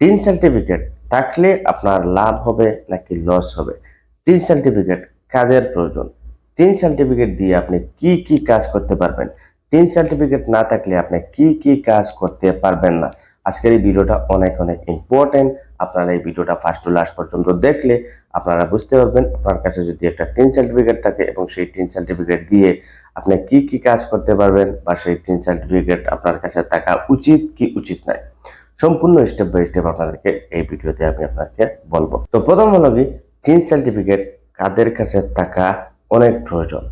Tin certificate থাকলে আপনার লাভ হবে নাকি লস হবে? টিন সার্টিফিকেট কাদের প্রয়োজন। টিন সার্টিফিকেট দিয়ে আপনি কি কি কাজ করতে পারবেন? টিন সার্টিফিকেট না থাকলে আপনি কি কি কাজ করতে পারবেন না? আজকের এই ভিডিওটা অনেক অনেক ইম্পর্টেন্ট আপনারা এই ভিডিওটা ফার্স্ট টু লাস্ট পর্যন্ত দেখলে আপনারা বুঝতে পারবেন আপনার কাছে যদি একটা টিন সার্টিফিকেট থাকে এবং সেই টিন সার্টিফিকেট দিয়ে আপনি কি কি কাজ করতে পারবেন বা সেই টিন সার্টিফিকেট আপনার কাছে থাকা উচিত কি উচিত নয় সম্পূর্ণ স্টেপ বাই স্টেপ আপনাদেরকে এই ভিডিওতে আমি আপনাকে বলব। তো প্রথম হলো কি? টিন সার্টিফিকেট কাদের কাছে থাকা অনেক প্রয়োজন।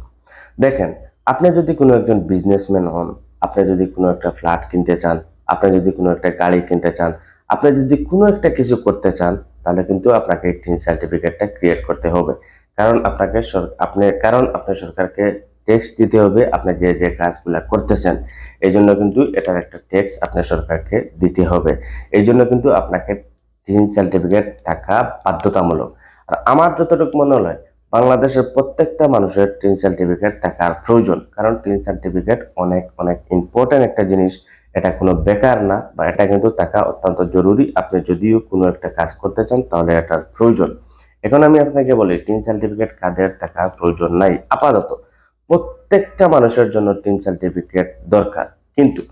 দেখেন, আপনি যদি কোনো একজন বিজনেসম্যান হন, আপনি যদি কোনো একটা ফ্ল্যাট কিনতে চান, আপনি যদি কোনো একটা গাড়ি কিনতে চান, আপনি যদি কোনো একটা কিছু করতে চান, তাহলে কিন্তু আপনাকে এই টিন সার্টিফিকেটটা ক্রিয়েট করতে হবে। কারণ আপনাকে আপনি কারণ আপনি সরকারকে ট্যাক্স দিতে হবে, আপনি যে যে কাজগুলো করতেছেন, এই জন্য কিন্তু এটার একটা ট্যাক্স আপনার সরকারকে দিতে হবে। এই জন্য কিন্তু আপনাকে টিন সার্টিফিকেট থাকা বাধ্যতামূলক। আর আমার যতটুকু মনে হয়, বাংলাদেশের প্রত্যেকটা মানুষের টিন সার্টিফিকেট থাকার প্রয়োজন। কারণ টিন সার্টিফিকেট অনেক অনেক ইম্পর্টেন্ট একটা জিনিস। এটা কোনো বেকার না, বা এটা কিন্তু থাকা অত্যন্ত জরুরি। আপনি যদিও কোনো একটা কাজ করতে চান, তাহলে এটার প্রয়োজন। এখন আমি আপনাকে বলি টিন সার্টিফিকেট কাদের থাকার প্রয়োজন নাই? আপাতত। প্রত্যেকটা মানুষের জন্য টিন সার্টিফিকেট দরকার। কিন্তু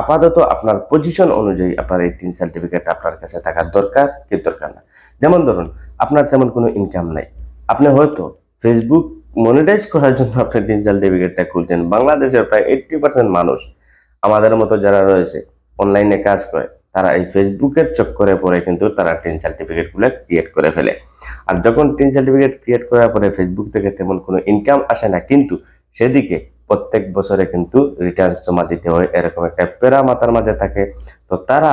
আপাতত আপনার পজিশন অনুযায়ী আপনার এই টিন সার্টিফিকেট আপনার কাছে থাকার দরকার কি দরকার না? যেমন ধরুন, আপনার তেমন কোনো ইনকাম নাই। আপনি হয়তো ফেসবুক মনিটাইজ করার জন্য আপনি টিন সার্টিফিকেটটা খুলছেন। বাংলাদেশের প্রায় এইট্টি পার্সেন্ট মানুষ আমাদের মতো যারা রয়েছে অনলাইনে কাজ করে, তারা এই ফেসবুকের চক্করে পরে কিন্তু তারা টিন সার্টিফিকেটগুলো ক্রিয়েট করে ফেলে। আর যখন টিন সার্টিফিকেট ক্রিয়েট করার পরে ফেসবুক থেকে তেমন কোনো ইনকাম আসে না, কিন্তু সেদিকে প্রত্যেক বছরে কিন্তু রিটার্ন জমা দিতে হয়, এরকম একটা পেরা মাথার মাঝে থাকে। তো তারা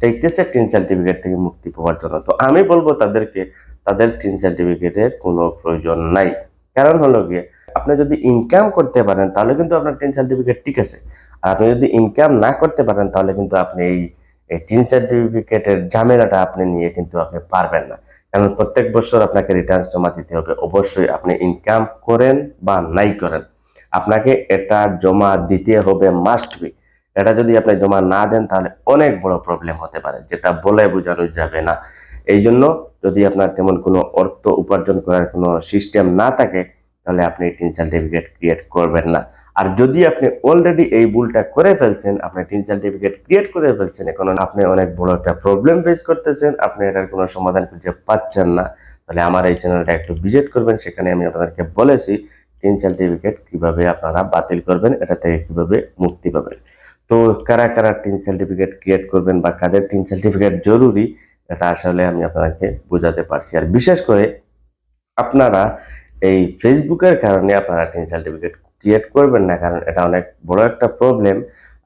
চাইতেছে টিন সার্টিফিকেট থেকে মুক্তি পাওয়ার জন্য। তো আমি বলব তাদেরকে, তাদের টিন সার্টিফিকেটের কোনো প্রয়োজন নাই। কারণ হলো গিয়ে, আপনি যদি ইনকাম করতে পারেন, তাহলে কিন্তু আপনার টিন সার্টিফিকেট ঠিক আছে। আর আপনি যদি ইনকাম না করতে পারেন, তাহলে কিন্তু আপনি এই এই টিন সার্টিফিকেটের ঝামেলাটা আপনি নিয়ে কিন্তু আপনি পারবেন না। কারণ প্রত্যেক বছর আপনাকে রিটার্ন জমা দিতে হবে। অবশ্যই আপনি ইনকাম করেন বা নাই করেন। আপনাকে এটা জমা দিতে হবে মাস্ট বি এটা যদি আপনি জমা না দেন, তাহলে অনেক বড় প্রবলেম হতে পারে, যেটা বলে বোঝানো যাবে না। এই জন্য যদি আপনার তেমন কোনো অর্থ উপার্জন করার কোনো সিস্টেম না থাকে, তাহলে আপনি টিন সার্টিফিকেট ক্রিয়েট করবেন না। আর যদি আপনি অলরেডি এই ভুলটা করে ফেলছেন, আপনি টিন সার্টিফিকেট ক্রিয়েট করে ফেলছেন, এখন আপনি অনেক বড় একটা প্রবলেম ফেস করতেছেন, আপনি এটার কোনো সমাধান খুঁজে পাচ্ছেন না। তাহলে আমার এই চ্যানেলটা একটু ভিজিট করবেন, সেখানে আমি আপনাদেরকে বলেছি টিন সার্টিফিকেট কীভাবে আপনারা বাতিল করবেন, এটা থেকে কীভাবে মুক্তি পাবেন। তো কারা কারা টিন সার্টিফিকেট ক্রিয়েট করবেন বা কাদের টিন সার্টিফিকেট জরুরি, এটা আসলে আমি আপনাদেরকে বোঝাতে পারছি। আর বিশেষ করে আপনারা এই ফেসবুকের কারণে আপনারা টিন সার্টিফিকেট ক্রিয়েট করবেন না, কারণ এটা অনেক বড় একটা প্রবলেম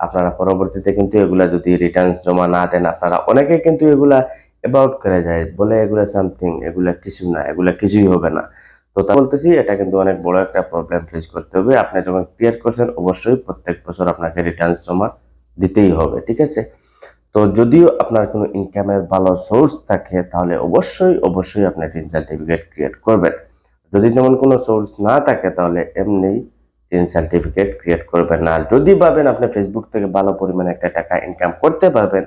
আপনারা পরবর্তীতে কিন্তু এগুলা যদি রিটার্ন জমা না দেন, আপনারা অনেকে কিন্তু এগুলা অ্যাবাউট করে যায়, বলে এগুলা সামথিং এগুলা কিছু না, এগুলা কিছুই হবে না। তো তা বলতেছি, এটা কিন্তু অনেক বড় একটা প্রবলেম ফেস করতে হবে। আপনি যখন ক্রিয়েট করছেন, অবশ্যই প্রত্যেক বছর আপনাকে রিটার্ন জমা দিতেই হবে, ঠিক আছে? তো যদিও আপনার কোনো ইনকামের ভালো সোর্স থাকে, তাহলে অবশ্যই অবশ্যই আপনি টিন সার্টিফিকেট ক্রিয়েট করবেন। যদি তেমন কোনো সোর্স না থাকে, তাহলে এমনি টিন সার্টিফিকেট ক্রিয়েট করবেন না। যদি ভাবেন আপনি ফেসবুক থেকে ভালো পরিমাণে একটা টাকা ইনকাম করতে পারবেন,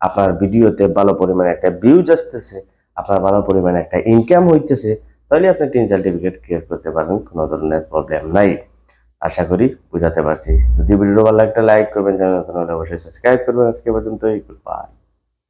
আপনার ভিডিওতে ভালো পরিমাণে একটা ভিউজ আসতেছে, আপনার ভালো পরিমাণে একটা ইনকাম হইতেছে তাহলে আপনি টিন সার্টিফিকেট ক্রিয়েট করতে পারবেন, কোনো ধরনের প্রবলেম নাই। আশা করি বুঝাতে পারছি। যদি ভিডিও ভালো একটা লাইক করবেন, চ্যানেল অবশ্যই সাবস্ক্রাইব করবেন। আজকে পর্যন্ত গুড বাই